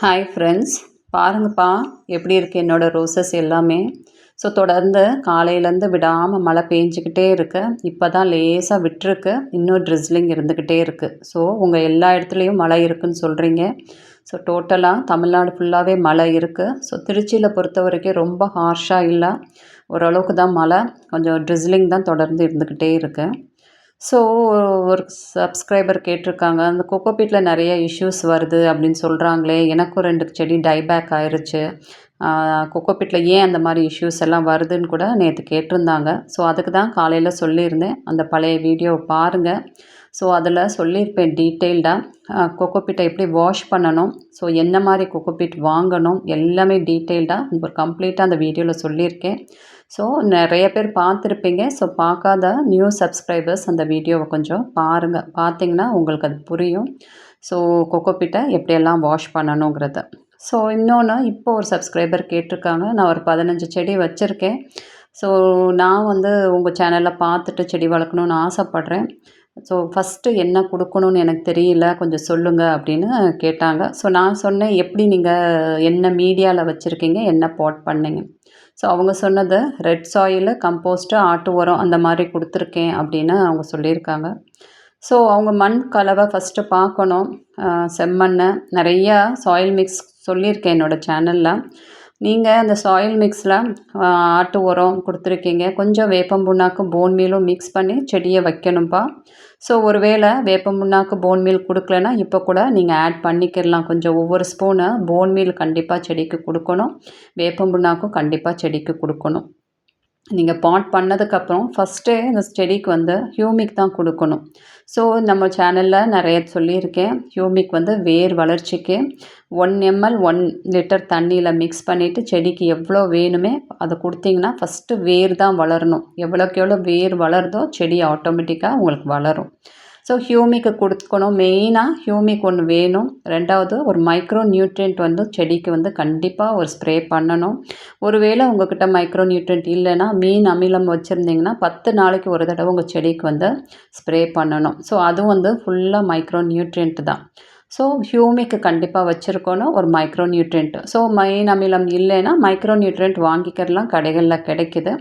Hi friends பாருங்கப்பா எப்படி இருக்குது என்னோடய ரோசஸ் எல்லாமே? ஸோ தொடர்ந்து காலையிலேருந்து விடாமல் மழை பெஞ்சிக்கிட்டே இருக்கு. இப்போ தான் லேசாக விட்டுருக்கு. இன்னும் ட்ரிஸ்லிங் இருந்துக்கிட்டே இருக்குது ஸோ உங்கள் எல்லா இடத்துலையும் மழை இருக்குதுன்னு சொல்கிறீங்க ஸோ டோட்டலாக தமிழ்நாடு ஃபுல்லாகவே மழை இருக்குது ஸோ திருச்சியில் பொறுத்த வரைக்கும் ரொம்ப ஹார்ஷாக இல்லை. ஓரளவுக்கு தான் மழை. கொஞ்சம் ட்ரிஸ்லிங் தான் தொடர்ந்து இருந்துக்கிட்டே இருக்குது ஸோ ஒரு சப்ஸ்கிரைபர் கேட்டிருக்காங்க. அந்த கொக்கோபீட்டில் நிறைய இஷ்யூஸ் வருது அப்படின்னு சொல்கிறாங்களே எனக்கும் ரெண்டு செடி டைபேக் கொக்கோ கொக்கோபீட்டில் ஏன் அந்த மாதிரி இஷ்யூஸ் எல்லாம் வருதுன்னு கூட நேற்று கேட்டிருந்தாங்க. ஸோ அதுக்கு தான் காலையில் சொல்லியிருந்தேன். அந்த பழைய வீடியோவை பாருங்கள் ஸோ அதில் சொல்லியிருப்பேன் டீட்டெயில்டாக கொக்கோபீட்டை எப்படி வாஷ் பண்ணணும்? ஸோ என்ன மாதிரி கொக்கோபீட் வாங்கணும்? எல்லாமே டீட்டெயில்டாக ஒரு கம்ப்ளீட்டாக அந்த வீடியோவில் சொல்லியிருக்கேன். ஸோ நிறைய பேர் பார்த்துருப்பீங்க. ஸோ பார்க்காத நியூ சப்ஸ்கிரைபர்ஸ் அந்த வீடியோவை கொஞ்சம் பாருங்கள் பார்த்தீங்கன்னா உங்களுக்கு அது புரியும். ஸோ கொக்கோபீட்டை எப்படியெல்லாம் வாஷ் பண்ணணுங்கிறத. ஸோ இன்னொன்று இப்போ ஒரு சப்ஸ்கிரைபர் கேட்டிருக்காங்க. நான் ஒரு பதினஞ்சு செடி வச்சுருக்கேன். ஸோ நான் வந்து உங்கள் சேனலில் பார்த்துட்டு செடி வளர்க்கணுன்னு ஆசைப்பட்றேன். ஸோ ஃபஸ்ட்டு என்ன கொடுக்கணுன்னு எனக்கு தெரியல. கொஞ்சம் சொல்லுங்கள் அப்படின்னு கேட்டாங்க. ஸோ நான் சொன்னேன் எப்படி நீங்கள் என்ன மீடியாவில் வச்சுருக்கீங்க? என்ன போட் பண்ணீங்க? ஸோ அவங்க சொன்னது ரெட் சாயிலு கம்போஸ்ட்டு ஆட்டு உரம் அந்த மாதிரி கொடுத்துருக்கேன் அப்படின்னு அவங்க சொல்லியிருக்காங்க. ஸோ அவங்க மண் கலவை ஃபஸ்ட்டு பார்க்கணும். செம்மண்ணை. நிறையா சாயில் மிக்ஸ் சொல்லியிருக்கேன் என்னோடய சேனலில் நீங்கள் அந்த சாயில் மிக்ஸில் ஆட்டு உரம் கொடுத்துருக்கீங்க. கொஞ்சம் வேப்பம் புண்ணாக்கும் போன் மீலும் மிக்ஸ் பண்ணி செடியை வைக்கணும்ப்பா ஸோ ஒரு வேளை வேப்பம் புண்ணாக்கு போன் மீல் கொடுக்கலன்னா இப்போ கூட நீங்கள் ஆட் பண்ணிக்கிடலாம். கொஞ்சம் ஒவ்வொரு ஸ்பூனு போன் மீல் கண்டிப்பாக செடிக்கு கொடுக்கணும். வேப்பம் புண்ணாக்கும் கண்டிப்பாக செடிக்கு கொடுக்கணும். நீங்கள் பாட் பண்ணதுக்கப்புறம் ஃபஸ்ட்டே இந்த செடிக்கு வந்து ஹியூமிக் தான் கொடுக்கணும். ஸோ நம்ம சேனலில் நிறைய சொல்லியிருக்கேன். ஹியூமிக் வந்து வேர் வளர்ச்சிக்கு ஒன் எம்எல் ஒன் லிட்டர் தண்ணியில் மிக்ஸ் பண்ணிவிட்டு செடிக்கு எவ்வளோ வேணுமே அதை கொடுத்தீங்கன்னா ஃபஸ்ட்டு வேர் தான் வளரணும். எவ்வளோக்கு எவ்வளோ வேர் வளருதோ செடி ஆட்டோமேட்டிக்காக உங்களுக்கு வளரும். ஸோ ஹியூமிக்கு கொடுக்கணும். மெயினாக ஹியூமிக் ஒன்று வேணும். ரெண்டாவது ஒரு மைக்ரோ நியூட்ரியன்ட் வந்து செடிக்கு வந்து கண்டிப்பாக ஒரு ஸ்ப்ரே பண்ணணும். ஒருவேளை உங்கள்கிட்ட மைக்ரோ நியூட்ரியன்ட் இல்லைன்னா மீன் அமிலம் வச்சுருந்தீங்கன்னா பத்து நாளைக்கு ஒரு தடவை உங்கள் செடிக்கு வந்து ஸ்ப்ரே பண்ணணும். ஸோ அதுவும் வந்து ஃபுல்லாக மைக்ரோ நியூட்ரியன்ட் தான். ஸோ ஹியூமிக்கு கண்டிப்பாக வச்சுருக்கணும் ஒரு மைக்ரோ நியூட்ரியன்ட் ஸோ மெயின் அமிலம் இல்லைன்னா மைக்ரோ நியூட்ரியன்ட் வாங்கிக்கிறலாம் கடைகளில் கிடைக்கிது.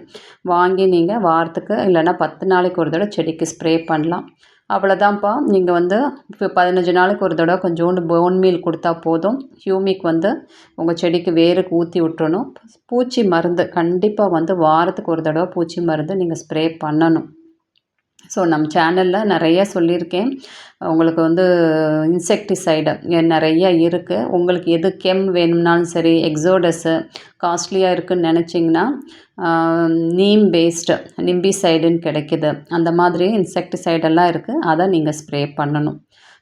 வாங்கி நீங்கள் வாரத்துக்கு இல்லைன்னா பத்து நாளைக்கு ஒரு தடவை செடிக்கு ஸ்ப்ரே பண்ணலாம். அவ்வளோதான்ப்பா நீங்கள் வந்து இப்போ பதினஞ்சு நாளைக்கு ஒரு தடவை கொஞ்சோண்டு போன் மீல் கொடுத்தா போதும். ஹியூமிக் வந்து உங்கள் செடிக்கு வேருக்கு ஊற்றி விட்டுறணும். பூச்சி மருந்து கண்டிப்பாக வந்து வாரத்துக்கு ஒரு தடவை பூச்சி மருந்து நீங்கள் ஸ்ப்ரே பண்ணணும். ஸோ நம்ம சேனலில் நிறைய சொல்லியிருக்கேன். உங்களுக்கு வந்து இன்செக்டிசைடு நிறைய இருக்குது உங்களுக்கு எது கெம் வேணும்னாலும் சரி எக்ஸோடஸ்ஸு காஸ்ட்லியாக இருக்குதுன்னு நினச்சிங்கன்னா நீம் பேஸ்டு நிம்பிசைடுன்னு கிடைக்கிது. அந்த மாதிரி இன்செக்டிசைடெல்லாம் இருக்குது அதை நீங்கள் ஸ்ப்ரே பண்ணணும்.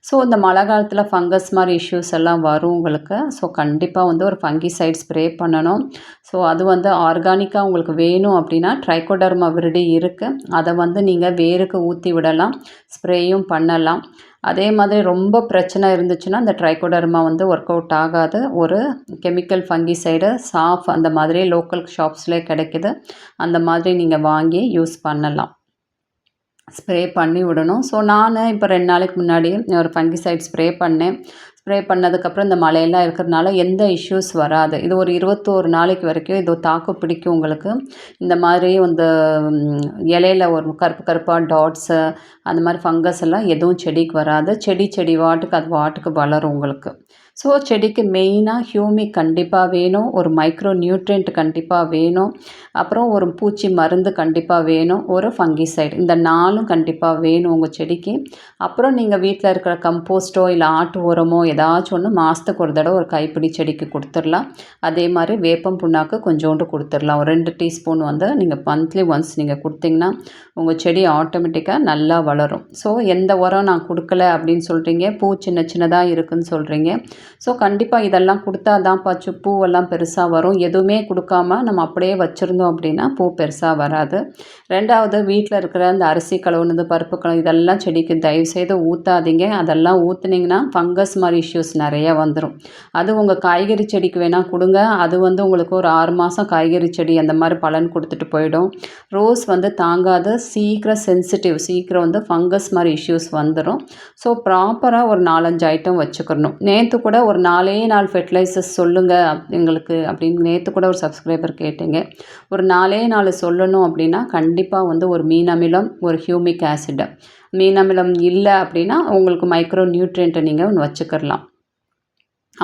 ஸோ இந்த மழை காலத்தில் ஃபங்கஸ் மாதிரி இஷ்யூஸ் எல்லாம் வரும் உங்களுக்கு. ஸோ கண்டிப்பாக வந்து ஒரு ஃபங்கி சைட் ஸ்ப்ரே பண்ணணும். ஸோ அது வந்து ஆர்கானிக்காக உங்களுக்கு வேணும் அப்படின்னா ட்ரைகோடர்மா விருடி இருக்குது அதை வந்து நீங்கள் வேருக்கு ஊற்றி விடலாம். ஸ்ப்ரேயும் பண்ணலாம். அதே மாதிரி ரொம்ப பிரச்சனை இருந்துச்சுன்னா இந்த ட்ரைகோடர்மா வந்து ஒர்க் அவுட் ஆகாது. ஒரு கெமிக்கல் ஃபங்கி சைடு சாஃப் அந்த மாதிரி லோக்கல் ஷாப்ஸ்லேயே கிடைக்கிது. அந்த மாதிரி நீங்கள் வாங்கி யூஸ் பண்ணலாம். ஸ்ப்ரே பண்ணி விடணும். ஸோ நான் இப்போ ரெண்டு நாளைக்கு முன்னாடி ஒரு ஃபங்கிசைட் ஸ்ப்ரே பண்ணேன். ஸ்ப்ரே பண்ணதுக்கப்புறம் இந்த மலையெல்லாம் இருக்கிறதுனால எந்த இஷ்யூஸ் வராது. இது ஒரு இருபத்தோரு நாளைக்கு வரைக்கும் இது தாக்கு பிடிக்கும் உங்களுக்கு. இந்த மாதிரி இந்த இலையில ஒரு கருப்பு கருப்பாக டாட்ஸு அந்த மாதிரி ஃபங்கஸ் எல்லாம் எதுவும் செடிக்கு வராது. செடி செடி வாட்டுக்கு அது வாட்டுக்கு வளரும் உங்களுக்கு. ஸோ செடிக்கு மெயினாக ஹியூமிக் கண்டிப்பாக வேணும். ஒரு மைக்ரோ நியூட்ரியன்ட் கண்டிப்பாக வேணும். அப்புறம் ஒரு பூச்சி மருந்து கண்டிப்பாக வேணும். ஒரு ஃபங்கிசைடு இந்த நாலும் கண்டிப்பாக வேணும் உங்கள் செடிக்கு. அப்புறம் நீங்கள் வீட்டில் இருக்கிற கம்போஸ்ட்டோ இல்லை ஆட்டு உரமோ ஏதாச்சும் ஒன்று மாதத்துக்கு ஒரு தடவை ஒரு கைப்பிடி செடிக்கு கொடுத்துடலாம். அதே மாதிரி வேப்பம் புண்ணாக்கு கொஞ்சோண்டு கொடுத்துடலாம். ஒரு ரெண்டு டீஸ்பூன் வந்து நீங்கள் மந்த்லி ஒன்ஸ் நீங்கள் கொடுத்தீங்கன்னா உங்கள் செடி ஆட்டோமேட்டிக்காக நல்லா வளரும். ஸோ எந்த உரம் நான் கொடுக்கல அப்படின்னு சொல்கிறீங்க பூ சின்ன சின்னதாக இருக்குதுன்னு சொல்கிறீங்க ஸோ கண்டிப்பாக இதெல்லாம் கொடுத்தா தான் பச்சு பூவெல்லாம் பெருசாக வரும். எதுவுமே கொடுக்காம நம்ம அப்படியே வச்சுருந்தோம் அப்படின்னா பூ பெருசாக வராது. ரெண்டாவது வீட்டில் இருக்கிற அந்த அரிசி கழுவுனது பருப்பு கழுவு இதெல்லாம் செடிக்கு தயவுசெய்து ஊற்றாதீங்க அதெல்லாம் ஊற்றுனீங்கன்னா ஃபங்கஸ் மாதிரி இஷ்யூஸ் நிறையா வந்துடும் அது உங்கள் காய்கறி செடிக்கு வேணால் கொடுங்க. அது வந்து உங்களுக்கு ஒரு ஆறு மாதம் காய்கறி செடி அந்த மாதிரி பலன் கொடுத்துட்டு போயிடும். ரோஸ் வந்து தாங்காத. சீக்கிரம் சென்சிட்டிவ் சீக்கிரம் வந்து ஃபங்கஸ் மாதிரி இஷ்யூஸ் வந்துடும் ஸோ ப்ராப்பராக ஒரு நாலஞ்சு ஐட்டம் வச்சுக்கணும். நேற்று கூட ஒரு நாலே நாள் ஃபெர்டிலைசர்ஸ் சொல்லுங்கள் எங்களுக்கு அப்படின்னு நேற்று கூட ஒரு சப்ஸ்கிரைபர் கேட்டீங்க. ஒரு நாலே நாலு சொல்லணும் அப்படின்னா கண்டிப்பாக வந்து ஒரு மீன் அமிலம் ஒரு ஹியூமிக் ஆசிட் மீனமிலம் இல்லை அப்படின்னா உங்களுக்கு மைக்ரோ நியூட்ரியன்ட்டை நீங்கள் ஒன்று வச்சுக்கிறலாம்.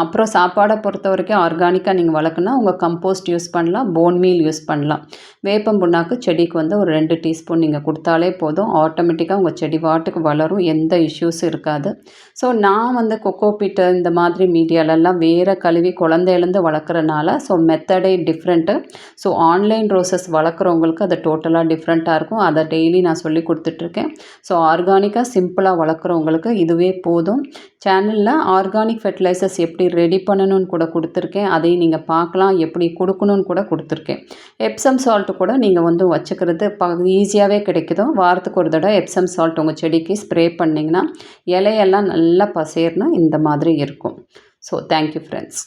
அப்புறம் சாப்பாடை பொறுத்த வரைக்கும் ஆர்கானிக்காக நீங்கள் வளர்க்குனா உங்கள் கம்போஸ்ட் யூஸ் பண்ணலாம் போன் மீல் யூஸ் பண்ணலாம். வேப்பம் புண்ணாக்கு செடிக்கு வந்து ஒரு ரெண்டு டீஸ்பூன் நீங்கள் கொடுத்தாலே போதும். ஆட்டோமேட்டிக்காக உங்கள் செடி வாட்டுக்கு வளரும் எந்த இஷ்யூஸும் இருக்காது. ஸோ நான் வந்து கொக்கோபிட்டு இந்த மாதிரி மீடியாலெல்லாம் வேறு கழுவி குழந்தையிலேருந்து வளர்க்குறனால ஸோ மெத்தடே டிஃப்ரெண்ட்டு ஸோ ஆன்லைன் ரோசஸ் வளர்க்குறவங்களுக்கு அது டோட்டலாக டிஃப்ரெண்ட்டாக இருக்கும். அதை டெய்லி நான் சொல்லி கொடுத்துட்ருக்கேன். ஸோ ஆர்கானிக்காக சிம்பிளாக வளர்க்குறவங்களுக்கு இதுவே போதும். சேனலில் ஆர்கானிக் ஃபெர்டிலைசர்ஸ் எப்படி எப்படி ரெடி பண்ணணும்னு கூட கொடுத்துருக்கேன். அதையும் நீங்கள் பார்க்கலாம். எப்படி கொடுக்கணும்னு கூட கொடுத்துருக்கேன். எப்சம் சால்ட்டு கூட நீங்கள் வந்து வச்சுக்கிறது ப ஈஸியாகவே கிடைக்குதோ வாரத்துக்கு ஒரு தடவை எப்சம் சால்ட் உங்கள் செடிக்கு ஸ்ப்ரே பண்ணிங்கன்னா இலையெல்லாம் நல்லா பசேர்னா இந்த மாதிரி இருக்கும். So thank you friends